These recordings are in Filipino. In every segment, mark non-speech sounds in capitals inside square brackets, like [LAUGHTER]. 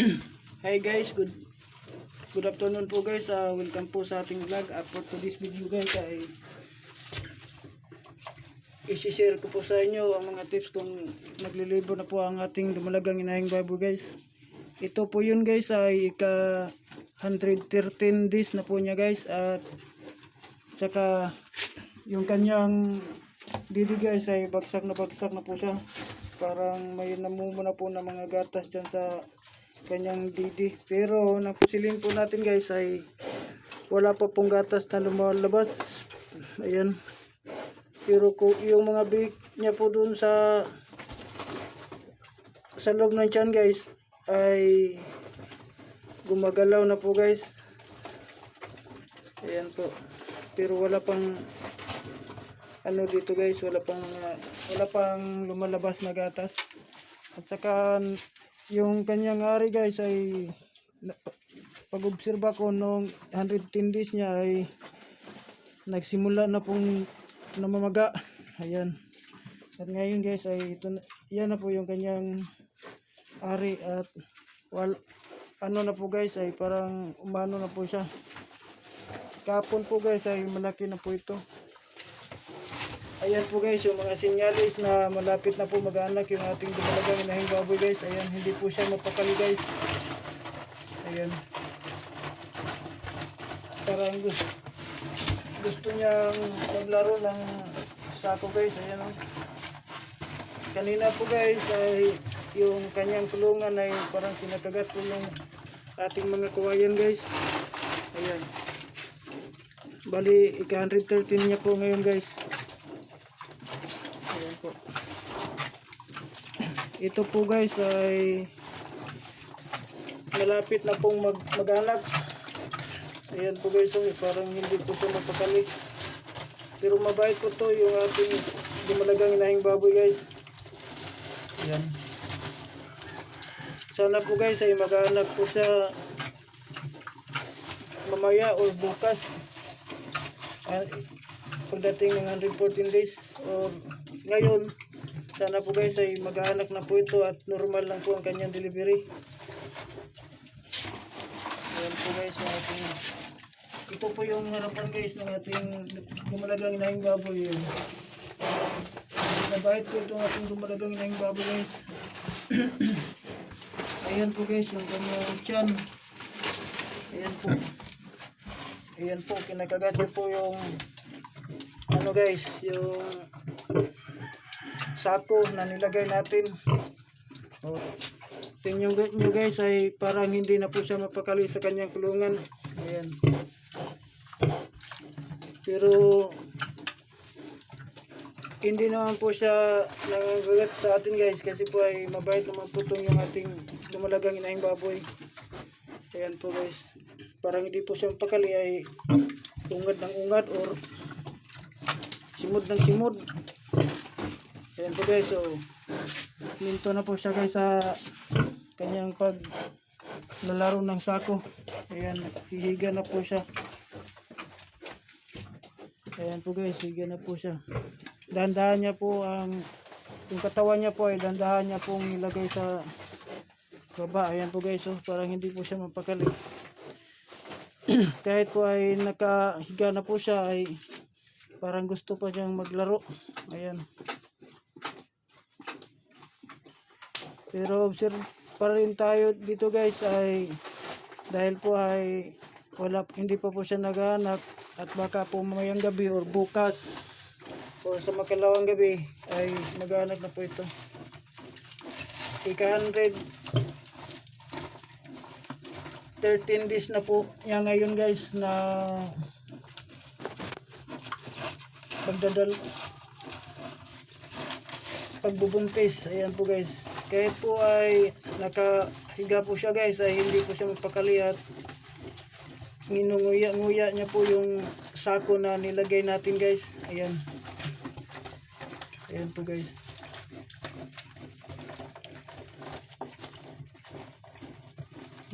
[CLEARS THROAT] Hi guys, good good afternoon po guys. Uh, welcome po sa ating vlog. Uh, for today's video guys ay isi-share ko po sa inyo ang mga tips kung naglilibo na po ang ating dumalagang inahing baboy guys. Ito po yun guys ay ika 113 days na po niya guys at saka yung kanyang didi guys ay bagsak na bagsak na po siya parang may namumuna po na mga gatas dyan sa kanyang didi pero napusilin po natin guys ay wala pa pong gatas na lumalabas. Ayan. Pero ko, yung mga big niya po dun sa sa loob ng tiyan guys ay gumagalaw na po guys. Ayan po. Pero wala pang ano dito guys wala pang wala pang lumalabas na gatas. At saka yung kanyang ari guys ay pag-obserba ko nung 110 days niya ay nagsimula na pong namamaga. Ayan. At ngayon guys ay ito na, yan na po yung kanyang ari at wal, ano na po guys ay parang umano na po siya. Kapon po guys ay malaki na po ito Ayan po guys, yung mga sinyalis na malapit na po mag-anak yung ating dumalagang inahing baboy guys. Ayan, hindi po siya mapakali guys. Ayan. Parang gusto, gusto niyang maglaro ng sako guys. Ayan oh. Kanina po guys ay yung kanyang tulungan ay parang kinakagat po yung ating mga kawayan guys. Ayan. Bali, ika-113 niya po ngayon guys. Ayan po. Ito po guys ay malapit na pong mag mag-anak. Ayan po guys, oh, parang hindi po ito mapakali. Pero mabait po to yung ating dumalagang inahing baboy guys. Ayan. Sana po guys ay mag-anak po siya mamaya or bukas. Pagdating ng 114 days or ngayon sana po guys ay mag-aanak na po ito at normal lang po ang kanyang delivery. Ayan po guys ang ating ito po yung harapan guys ng ating dumalagang inahing baboy. Yun nabahit po itong ating dumalagang inahing baboy guys. [CLEARS THROAT] Ayan po guys yung kanyang tiyan. Ayan po. Ayan po kinakagat po yung ano guys, yung sako na nilagay natin. O, tingnan nyo guys ay parang hindi na po siya mapakali sa kanyang kulungan. Ayan. Pero hindi naman po siya nangangagat sa atin guys kasi po ay mabait naman po itong yung ating lumalagang inahing baboy. Ayan po guys. Parang hindi po siya mapakali ay ungad ng ungad or simod ng simod ayan po guys so minto na po siya guys sa kanyang pag lalaro ng sako. Ayan hihiga na po siya. Ayan po guys higa na po siya. Dandahan niya po ang yung katawan niya po ay dandahan niya pong nilagay sa baba. Ayan po guys so parang hindi po siya mapakali [CLEARS THROAT] kahit po ay nakahiga na po siya ay parang gusto pa siyang maglaro. Ayan pero observe pa rin tayo dito guys ay dahil po ay wala hindi pa po siya naghahanap at baka po mamayang gabi or bukas o sa makalawang gabi ay maghahanap na po ito. Ika 100 13 days na po niya ngayon guys na pagdadal pagbubuntis. Ayan po guys kahit po ay nakahiga po siya guys ay hindi po siya magpakali at nginunguya-nguya niya po yung sako na nilagay natin guys. Ayan. Ayan po guys.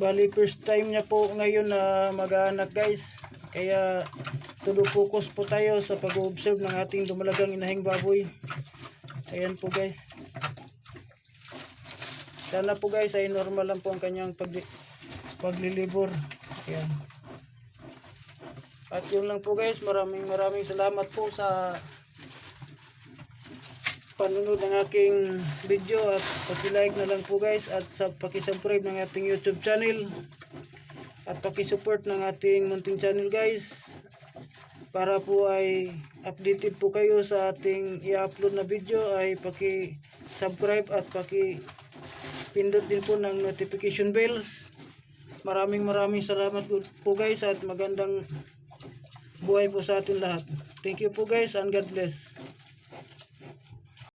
Bali first time niya po ngayon na mag-aanak guys. Kaya todo focus po tayo sa pag-observe ng ating dumalagang inahing baboy. Ayan po guys Sana po guys ay normal lang po ang kanyang pagli paglilibor. Ayan. At yun lang po guys, maraming maraming salamat po sa panunod ng aking video at paki-like na lang po guys at sa paki-subscribe ng ating YouTube channel at paki-support ng ating munting channel guys para po ay updated po kayo sa ating i-upload na video ay paki-subscribe at paki pindot din po ng notification bells. Maraming maraming salamat po guys at magandang buhay po sa ating lahat. Thank you po guys and God bless